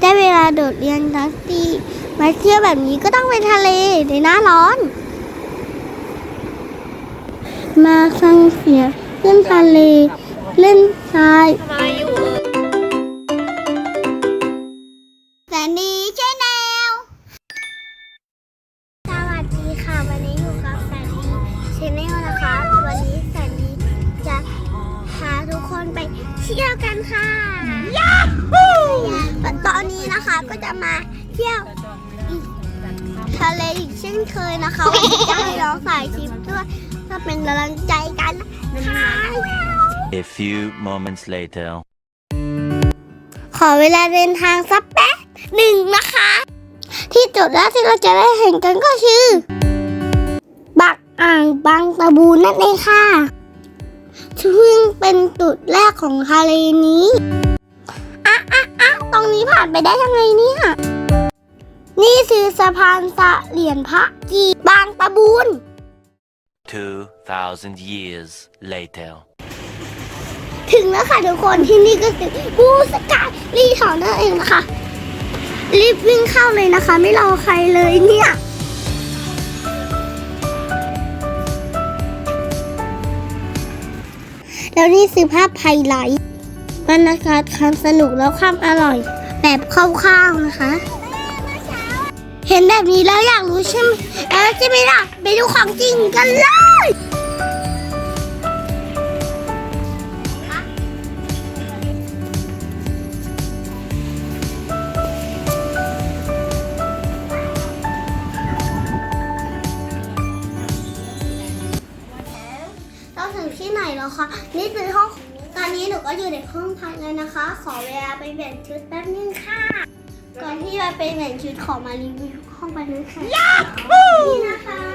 ได้เวลาโดดเรียนทักทีมาเที่ยวแบบนี้ก็ต้องไปทะเลในหน้าร้อน มาฟังเสียงเล่นทะเล เล่นทรายแสนดีช่วยแนว สวัสดีค่ะ วันนี้อยู่กับแสนดีชแนลนะคะ วันนี้แสนดีจะพาทุกคนไปเที่ยวกันค่ะยาฮู ตอนนี้นะคะก็จะมาเที่ยวอีกทะเลอีกเช่นเคยนะคะวันนี้จะให้น้องสายชิปด้วยก็เป็นกำลังใจกันนะคะ A few moments later. ขอเวลาเดินทางสักแป๊บหนึ่งนะคะ ที่จุดแรกที่เราจะได้เห็นกันก็คือ บักอ่างบางตะบูนนั่นเองค่ะซึ่งเป็นจุดแรกของทะเลนี้อะอะอะ ตรงนี้ผ่านไปได้ยังไงเนี่ย นี่คือสะพานสะเหรียญพระกีบางตะบูน 2,000 years later. ถึงแล้วค่ะทุกคนที่นี่ก็คือบูสกายรีสอร์ทนั่นเองนะคะ รีบวิ่งเข้าเลยนะคะ ไม่รอใครเลยเนี่ยแล้วนี่คือภาพไฮไลท์ บรรยากาศความสนุกแล้วความอร่อย แบบคร่าวๆนะคะ เห็นแบบนี้แล้วอยากรู้ใช่ไหมแล้วใช่ไหมล่ะไปดูของจริงกันเลย อยู่ในห้องพักเลยนะคะ ขอเวลาไปเปลี่ยนชุดแป๊บนึงค่ะ ก่อนที่จะไปเปลี่ยนชุดขอมารีวิวห้องไปนึงค่ะนี่นะคะ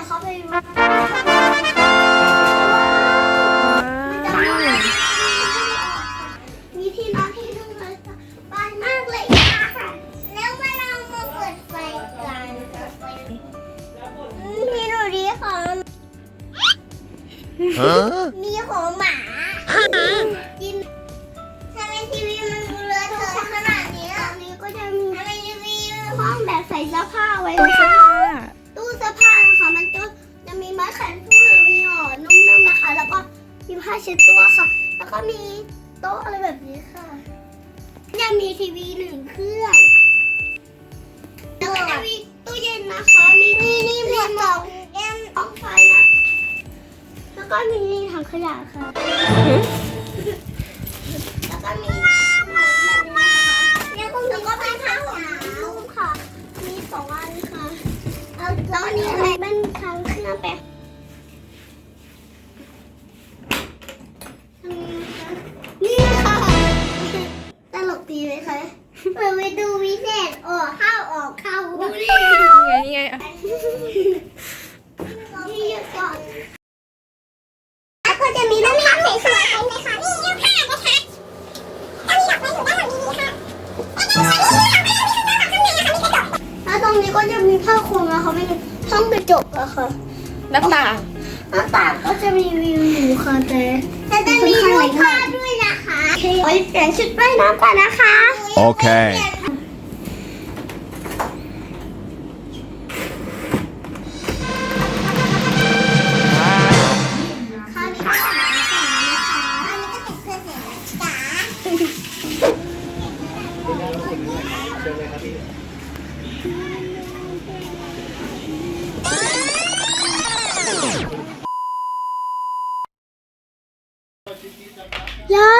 ยวเขาไปมันจะมีมีที่นอนที่นึงเลยบายมากเลยค่ะแล้วมาเรามาเปิดไฟกันอืมพี่ดูดีของ Huh? มีของหมา กินทำไมทีวีมันเลอะเทอะขนาดนี้อะนี้ก็จะมีทำไมทีวีห้องแบบใส่เสื้อผ้าไว้ จะมีไม้แขวนเสื้อมีหมอนนุ่มๆนะคะ แล้วก็มีผ้าเช็ดตัวค่ะ แล้วก็มีโต๊ะอะไรแบบนี้ค่ะยังมีทีวีหนึ่งเครื่องแล้วก็จะมีตู้เย็นนะคะ มีนี่นี่มวดสองเอ็มห้องไฟนะ แล้วก็มีถังขยะค่ะ แล้วก็มีนแล้วก็เป็นผ้าห่มนุ่มค่ะ มีสองอันค่ะเอาแล้วนนี้อะไรเป็นทางเครื่องไป คะเปิดไปดูวิเศษออกเข้าออกเข้าดูดิไงไงอะที่หยุดก่อนแล้วก็จะมีรองเท้าสวยๆนะคะนี่ยูค่ะนะคะถ้าไม่อกไปอยู่ด้านหลังนี้ค่ะแล้วตรงนี้ก็จะมีผ้าคลุมนะคะเป็นห้องกระจกอะค่ะหน้าต่างหน้าต่างก็จะมีวิวอยู่ค่ะแต่แต่จะมีรูปภาพด้ว โอ้ยเปลี่ยนชุดว่ายน้ำก่อนนะคะ Okay. คราวนี้ก็ถึงแล้วนะคะอันนี้ก็เป็นเพื่อนเสียจ๋าย้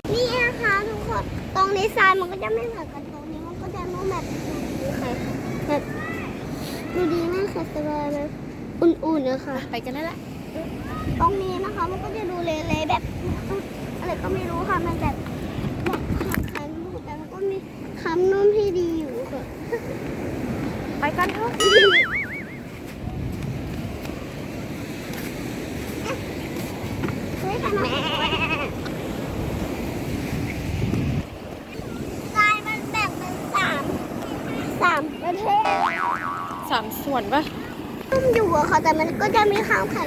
จะไม่เหมือนกันตรงนี้มันก็จะนุ่มแบบนี้ค่ะแบบดูดีมากค่ะสบายแบบอุ่นๆนะคะไปกันได้ละตรงนี้นะคะมันก็จะดูเละๆแบบอะไรก็ไม่รู้ค่ะมันแบบแบบขาดคันอยู่แต่มันก็มีคำนุ่มที่ดีอยู่ค่ะไปกันเถอะ เฮ้ยทำไมทรายมันแบ่งเป็นสามสามประเภท สามส่วนปะ นุ่มอยู่อะค่ะแต่มันก็จะมีข้าวไข่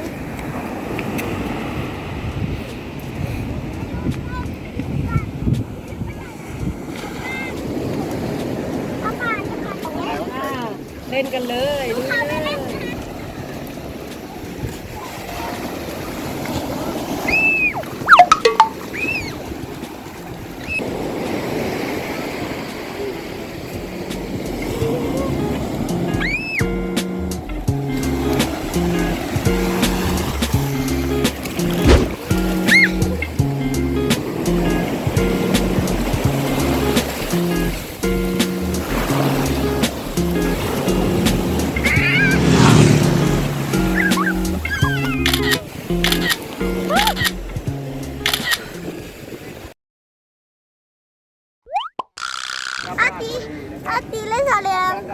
ป้าป่าจะผ่านตรงเล่นกันเลยเล่น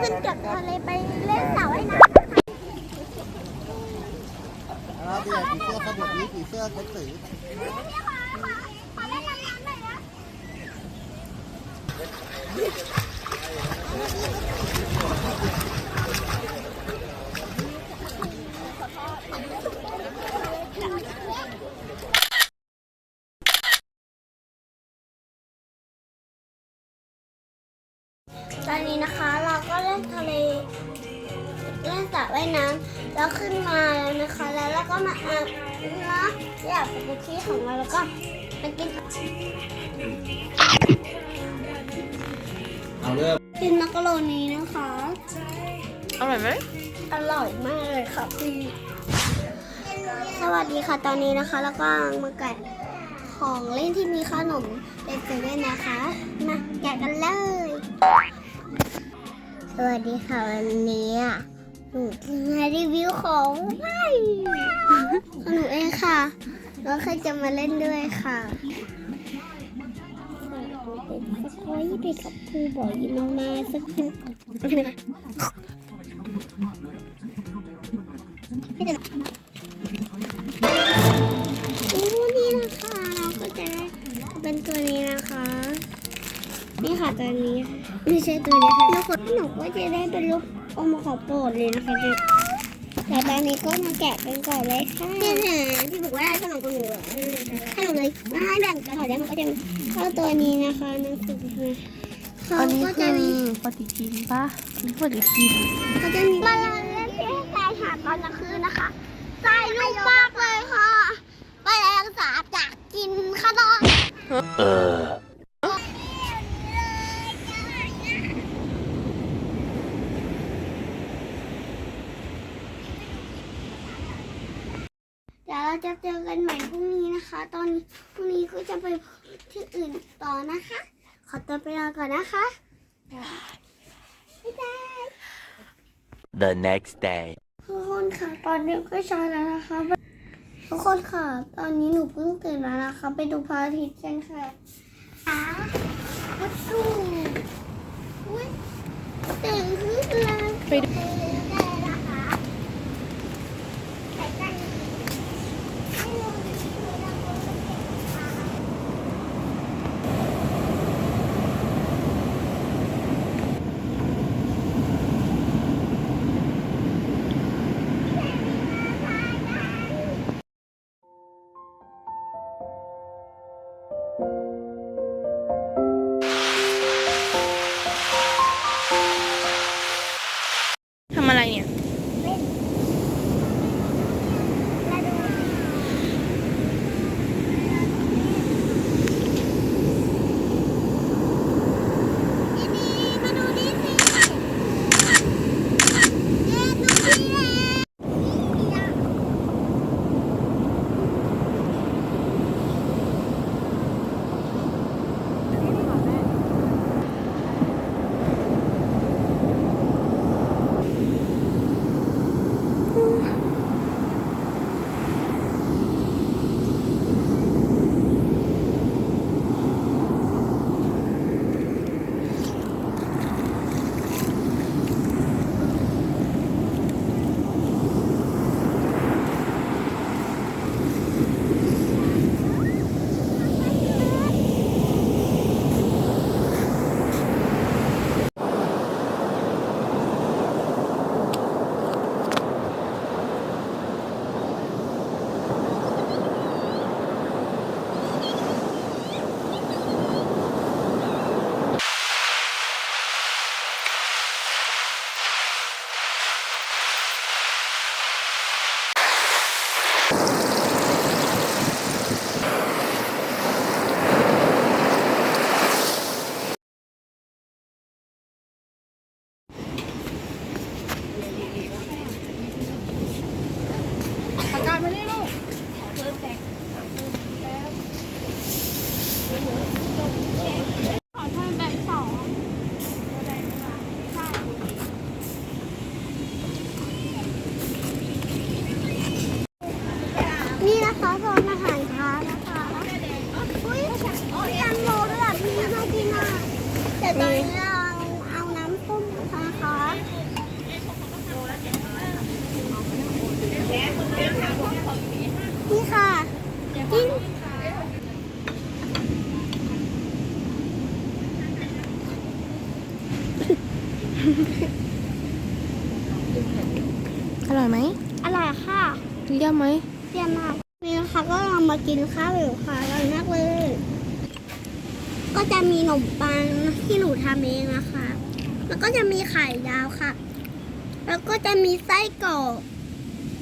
ขึ้นจากทะเลไปเล่นสระว่ายน้ำอ่เดี๋ยวผีเสื้อขบวนนี้ผีเสื้อเป็นสีขอเล่นน้ำหน่อยนะตอนนี้นะคะเรา เล่นทะเลเล่นสระว่ายน้ำแล้วขึ้นมาแล้วนะคะ แล้วเราก็มาอาบน้ำอยากสกุชี่ของเราแล้วก็มากินเอาเริ่มกินมักกะโรนีนะคะ อร่อยไหมอร่อยมากเลยค่ะพี่สวัสดีค่ะตอนนี้นะคะ แล้วก็มาแกะของเล่นที่มีขนมเด็กเซเว่นนะคะ มาแกะกันเลยส วัสดีค่ะวันนี้อะหนูจะมารีวิวของใหม่ของหนูเองค่ะแล้วใครจะมาเล่นด้วยค่ะโอ้ยไปกับครูบ่อยมาสักครู่โใช่ตัวนี้ค่ะแล้วคนหนูก็จะได้เป็นรูปองค์ของโปรดเลยนะคะเนี่ยแต่ตอนนี้ก็มาแกะกันก่อนเลยค่ะนี่ค่ะที่บอกว่าขนมกับหนูเหรอให้หนูเลยมาให้แบ่งกันก่อนแล้วมันก็จะเข้าตัวนี้นะคะนังสือเขาก็จะมีปฏิทินปะนี่ปฏิทินเขาจะมีมาเล่นที่ชายหาดตอนกลางคืนนะคะใส่ลูกมากเลยค่ะไปแรงสาบจากกินขนม Uh. เดี๋ยวเรา จะเจอกันใหม่พรุ่งนี้นะคะ ตอนนี้พรุ่งนี้ก็จะไปที่อื่นต่อนะคะ ขอตัวไปนอนก่อนนะคะ บ๊ายบาย The next day. ทุกคนค่ะ ตอนนี้ก็เช้าแล้วนะคะ ทุกคนค่ะ ตอนนี้หนูเพิ่งตื่นมานะคะ ไปดูพระอาทิตย์กันค่ะอ่าวัดสูอุ้ยตื่นขึ้นแล้ว ไปดู ขอเพิ่มแนี่นะคะโซนอาหารค้านะคะอุ้ยมีแโมด้วยอะพี่น่ากินอะแต่ตอนนี้เราเอาน้ำส้มนะคะนี่ค่ะจิ้ ไหมเยี่ยมมากนี่นะคะก็เรามากินข้าวอยู่ค่ะอร่อยมากเลย ก็จะมีขนมปังที่หนูทำเองนะคะ แล้วก็จะมีไข่ดาวค่ะ แล้วก็จะมีไส้กรอก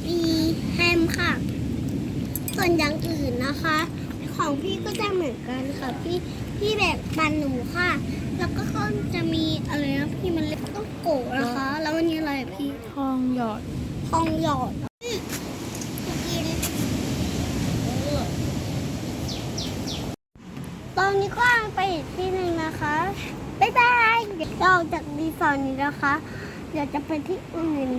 มีแฮมค่ะ ส่วนอย่างอื่นนะคะ ของพี่ก็จะเหมือนกันค่ะพี่พี่แบกปันหนูค่ะ แล้วก็ก็จะมีอะไรนะพี่มันเล็กต้องโกะนะคะ แล้ววันนี้อะไรอะพี่ ทองหยอด ทองหยอดอืมกินต อนนี้ก็ไปอีกที่หนึ่งนะคะ บ๊ายบาย เดี๋ยวเราออกจากรีสอร์ทนี้นะคะ เดี๋ยวจะไปที่อื่น